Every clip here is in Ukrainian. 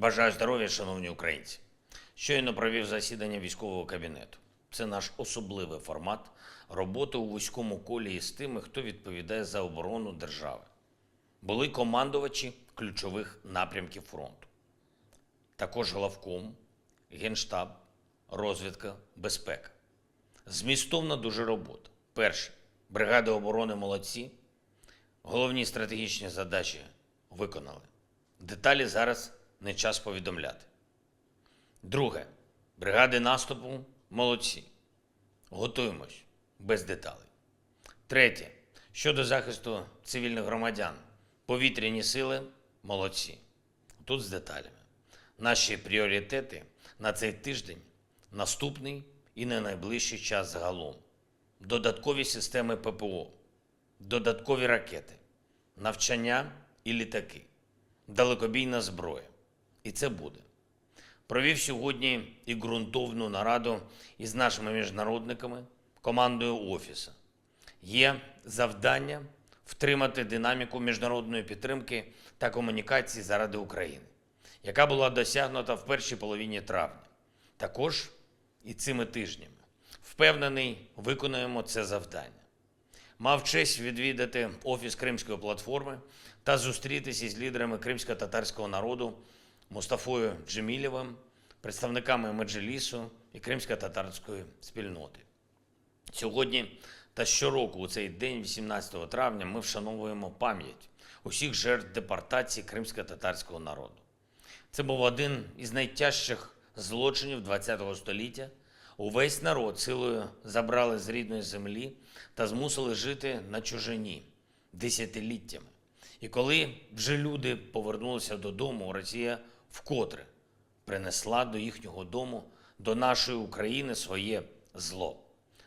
Бажаю здоров'я, шановні українці. Щойно провів засідання військового кабінету. Це наш особливий формат роботи у вузькому колі із тими, хто відповідає за оборону держави. Були командувачі ключових напрямків фронту. Також главком, генштаб, розвідка, безпека. Змістовна дуже робота. Перше. Бригади оборони молодці. Головні стратегічні задачі виконали. Деталі зараз не час повідомляти. Друге. Бригади наступу молодці. Готуємось без деталей. Третє. Щодо захисту цивільних громадян. Повітряні сили молодці. Тут з деталями. Наші пріоритети на цей тиждень, наступний і на найближчий час загалом. Додаткові системи ППО, додаткові ракети, навчання і літаки, далекобійна зброя. І це буде. Провів сьогодні і ґрунтовну нараду із нашими міжнародниками, командою Офісу. Є завдання втримати динаміку міжнародної підтримки та комунікації заради України, яка була досягнута в першій половині травня. Також і цими тижнями. Впевнений, виконуємо це завдання. Мав честь відвідати офіс Кримської платформи та зустрітися із лідерами кримсько-татарського народу Мустафою Джемілєвим, представниками Меджелісу і кримсько-татарської спільноти. Сьогодні та щороку у цей день, 18 травня, ми вшановуємо пам'ять усіх жертв депортації кримсько-татарського народу. Це був один із найтяжчих злочинів ХХ століття. Увесь народ силою забрали з рідної землі та змусили жити на чужині десятиліттями. І коли вже люди повернулися додому, Росія вкотре принесла до їхнього дому, до нашої України своє зло,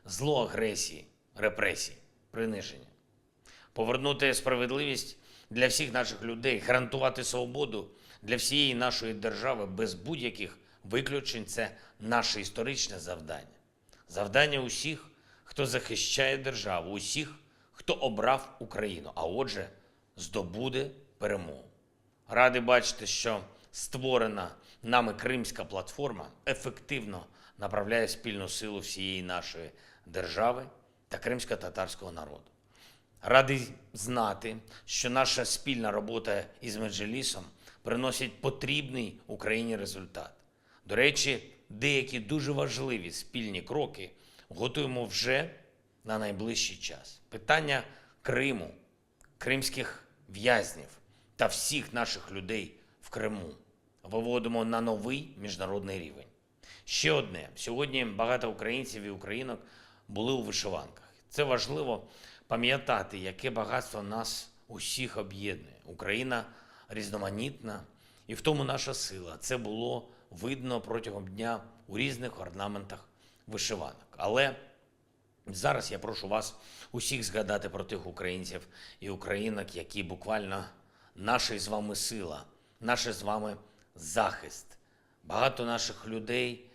зло агресії, репресій, приниження. Повернути справедливість для всіх наших людей, гарантувати свободу для всієї нашої держави без будь-яких виключень це наше історичне завдання. Завдання усіх, хто захищає державу, усіх, хто обрав Україну, а отже, здобуде перемогу. Радий бачити, що створена нами Кримська платформа ефективно направляє спільну силу всієї нашої держави та кримсько-татарського народу. Радий знати, що наша спільна робота із Меджелісом приносить потрібний Україні результат. До речі, деякі дуже важливі спільні кроки готуємо вже на найближчий час. Питання Криму, кримських в'язнів та всіх наших людей в Криму виводимо на новий міжнародний рівень. Ще одне: сьогодні багато українців і українок були у вишиванках. Це важливо пам'ятати, яке багатство нас усіх об'єднує. Україна різноманітна, і в тому наша сила. Це було видно протягом дня у різних орнаментах вишиванок. Але зараз я прошу вас усіх згадати про тих українців і українок, які буквально наша з вами сила, наш з вами захист. Багато наших людей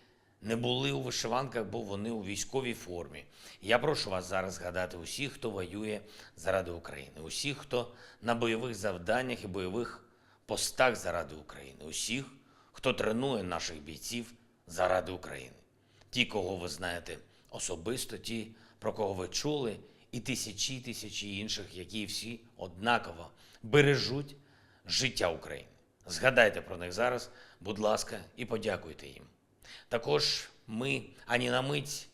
не були у вишиванках, бо вони у військовій формі. Я прошу вас зараз згадати усіх, хто воює заради України, усіх, хто на бойових завданнях і бойових постах заради України, усіх, хто тренує наших бійців заради України. Ті, кого ви знаєте особисто, ті, про кого ви чули, і тисячі тисячі інших, які всі однаково бережуть життя України. Згадайте про них зараз, будь ласка, і подякуйте їм. Також ми ані на мить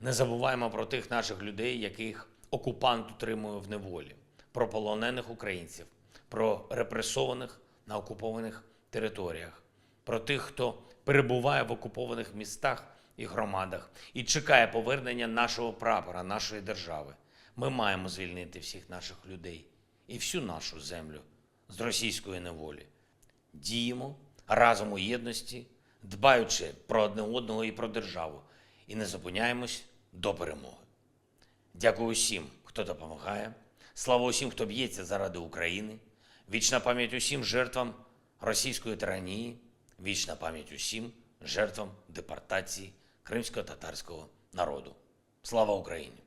не забуваємо про тих наших людей, яких окупант утримує в неволі, про полонених українців, про репресованих на окупованих територіях, про тих, хто перебуває в окупованих містах і громадах і чекає повернення нашого прапора, нашої держави. Ми маємо звільнити всіх наших людей і всю нашу землю з російської неволі. Діємо разом у єдності, дбаючи про одне одного і про державу, і не зупиняємось до перемоги. Дякую усім, хто допомагає. Слава усім, хто б'ється заради України. Вічна пам'ять усім жертвам російської тиранії, вічна пам'ять усім жертвам депортації кримсько-татарського народу. Слава Україні!